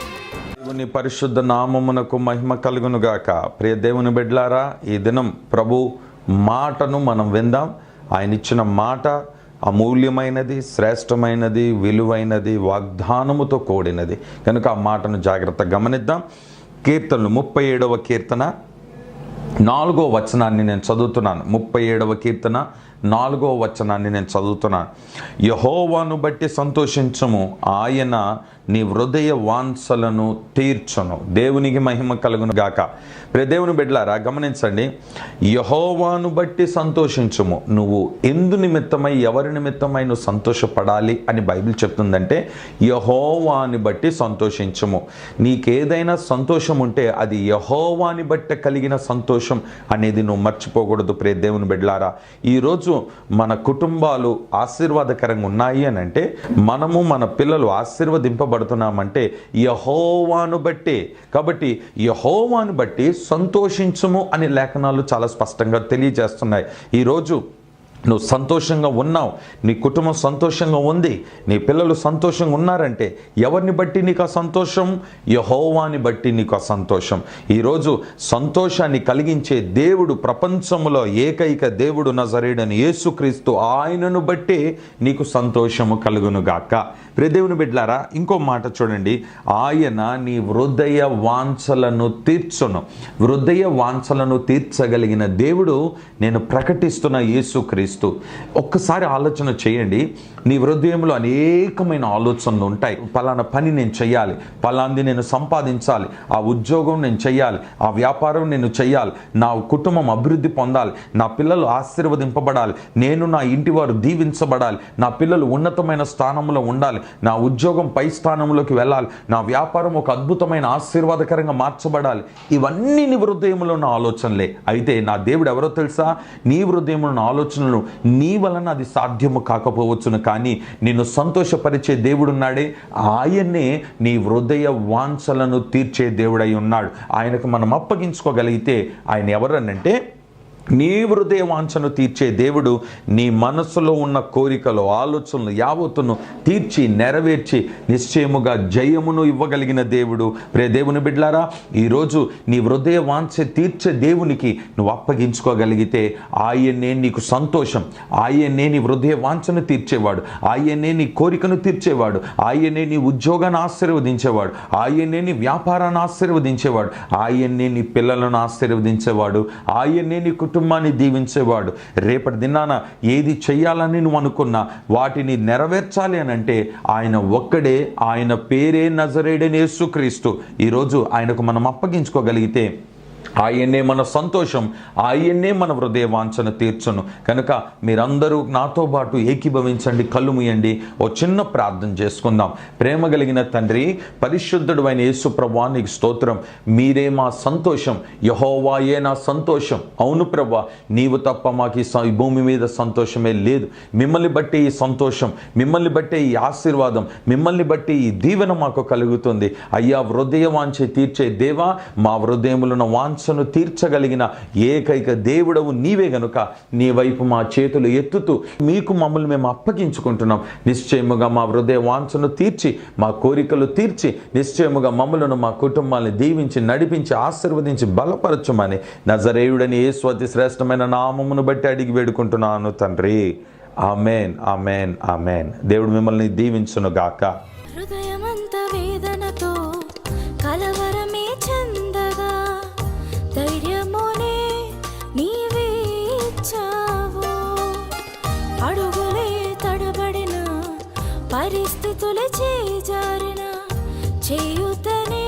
దేవుని పరిశుద్ధ నామమునకు మహిమ కలుగునుగాక. ప్రియ దేవుని బిడ్లారా ఈ దినం ప్రభు మాటను మనం విందాం. ఆయన ఇచ్చిన మాట అమూల్యమైనది శ్రేష్టమైనది విలువైనది వాగ్దానముతో కూడినది. కనుక ఆ మాటను జాగ్రత్తగా గమనిద్దాం. కీర్తనలు ముప్పై ఏడవ కీర్తన. నాలుగో వచనాన్ని నేను చదువుతున్నాను. ముప్పై ఏడవ కీర్తన. నాలుగో వచనాన్ని నేను చదువుతున్నాను యహోవాను బట్టి సంతోషించము. ఆయన నీ హృదయ వాంసలను తీర్చను. దేవునికి మహిమ కలుగును గాక. ప్రియ దేవుని బిడ్డలారా గమనించండి. యహోవాను బట్టి సంతోషించము. నువ్వు ఎందు నిమిత్తమై ఎవరి నిమిత్తమై నువ్వు సంతోషపడాలి అని బైబిల్ చెప్తుందంటే యహోవాని బట్టి సంతోషించము. నీకేదైనా సంతోషం ఉంటే అది యహోవాని బట్టి కలిగిన సంతోషం అనేది నువ్వు మర్చిపోకూడదు ప్రే దేవుని బిడ్డలారా. ఈరోజు మన కుటుంబాలు ఆశీర్వాదకరంగా ఉన్నాయి అని అంటే మనము మన పిల్లలు ఆశీర్వదింపబడుతున్నామంటే యహోవాను బట్టి. కాబట్టి యహోవాను బట్టి సంతోషించము అనే లేఖనాలు చాలా స్పష్టంగా తెలియజేస్తున్నాయి. ఈరోజు నువ్వు సంతోషంగా ఉన్నావు నీ కుటుంబం సంతోషంగా ఉంది నీ పిల్లలు సంతోషంగా ఉన్నారంటే ఎవరిని బట్టి నీకు ఆ సంతోషం? యహోవాని బట్టి నీకు ఆ సంతోషం. ఈరోజు సంతోషాన్ని కలిగించే దేవుడు ప్రపంచంలో ఏకైక దేవుడు నజరేడని యేసుక్రీస్తు ఆయనను బట్టి నీకు సంతోషము కలుగును గాక ప్రియదేవుని బిడ్లారా ఇంకో మాట చూడండి. ఆయన నీ హృదయ వాంఛలను తీర్చును. హృదయ వాంఛలను తీర్చగలిగిన దేవుడు నేను ప్రకటిస్తున్న యేసుక్రీస్తు. ఒక్కసారి ఆలోచన చేయండి నీ హృదయంలో అనేకమైన ఆలోచనలు ఉంటాయి. పలానా పని నేను చేయాలి పలాంది నేను సంపాదించాలి ఆ ఉద్యోగం నేను చేయాలి ఆ వ్యాపారం నేను చేయాలి నా కుటుంబం అభివృద్ధి పొందాలి నా పిల్లలు ఆశీర్వదింపబడాలి నేను నా ఇంటి వారు దీవించబడాలి నా పిల్లలు ఉన్నతమైన స్థానంలో ఉండాలి నా ఉద్యోగం పై స్థానంలోకి వెళ్ళాలి నా వ్యాపారం ఒక అద్భుతమైన ఆశీర్వాదకరంగా మార్చబడాలి. ఇవన్నీ నీ హృదయంలో ఉన్న ఆలోచనలే. అయితే నా దేవుడు ఎవరో తెలుసా? నీ హృదయంలో ఉన్న ఆలోచనలు నీ వలన అది సాధ్యము కాకపోవచ్చును కానీ నిన్ను సంతోషపరిచే దేవుడున్నాడే. ఆయన్నే నీ హృదయ వాంఛలను తీర్చే దేవుడై ఉన్నాడు. ఆయనకు మనం అప్పగించుకోగలిగితే ఆయన ఎవరనంటే నీ హృదయ వాంఛను తీర్చే దేవుడు నీ మనసులో ఉన్న కోరికలు ఆలోచనలు యావత్తును తీర్చి నెరవేర్చి నిశ్చయముగా జయమును ఇవ్వగలిగిన దేవుడు. ప్రే దేవుని బిడ్లారా ఈరోజు నీ హృదయ వాంఛ తీర్చే దేవునికి నువ్వు అప్పగించుకోగలిగితే ఆయన్నే నీకు సంతోషం. ఆయన్నే నీ హృదయ వాంఛను తీర్చేవాడు. ఆయన్నే నీ కోరికను తీర్చేవాడు. ఆయన్నే నీ ఉద్యోగాన్ని ఆశీర్వదించేవాడు. ఆయన్నే నీ వ్యాపారాన్ని ఆశీర్వదించేవాడు. ఆయన్నే నీ పిల్లలను ఆశీర్వదించేవాడు. ఆయన్నే నీకు కుటుంబాన్ని దీవించేవాడు. రేపటి దినాన ఏది చెయ్యాలని నువ్వు అనుకున్నా వాటిని నెరవేర్చాలి అని అంటే ఆయన ఒక్కడే ఆయన పేరే నజరేడని యేసుక్రీస్తు. ఈరోజు ఆయనకు మనం అప్పగించుకోగలిగితే ఆయన్నే మన సంతోషం ఆయన్నే మన హృదయ వాంఛన తీర్చను. కనుక మీరందరూ నాతో పాటు ఏకీభవించండి కళ్ళు ముయండి ఓ చిన్న ప్రార్థన చేసుకుందాం. ప్రేమ కలిగిన తండ్రి పరిశుద్ధుడు అయిన యేసుప్రభా నీకు స్తోత్రం. మీరే మా సంతోషం యహోవాయే నా సంతోషం. అవును ప్రభా నీవు తప్ప మాకు ఈ భూమి మీద సంతోషమే లేదు. మిమ్మల్ని బట్టి ఈ సంతోషం మిమ్మల్ని బట్టి ఈ ఆశీర్వాదం మిమ్మల్ని బట్టి ఈ దీవెన మాకు కలుగుతుంది. అయ్యా హృదయ వాంఛ తీర్చే దేవా మా హృదయములను వాంఛను తీర్చగలిగిన ఏకైక దేవుడవు నీవే గనుక నీ వైపు మా చేతులు ఎత్తుతూ మీకు మమ్మల్ని మేము అప్పగించుకుంటున్నాం. నిశ్చయముగా మా హృదయ వాంఛను తీర్చి మా కోరికలు తీర్చి నిశ్చయముగా మమ్మలను మా కుటుంబాన్ని దీవించి నడిపించి ఆశీర్వదించి బలపరచమని నజరేయుడని ఏ స్వతి శ్రేష్టమైన నామమును బట్టి అడిగి వేడుకుంటున్నాను తండ్రి. Amen amen amen. దేవుడు మిమ్మల్ని దీవించును గాక హృదయమంత వేదనతో కలవర పరిస్థితులే చేజారిన చేయుతనే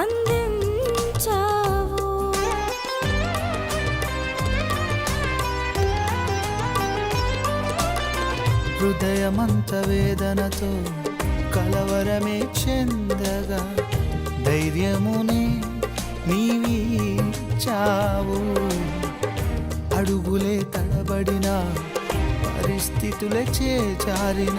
అందించావు. హృదయమంత వేదనతో కలవరమే చెందగా ధైర్యమునే నీవీచావు అడుగులే తడబడిన పరిస్థితులే చేచారిన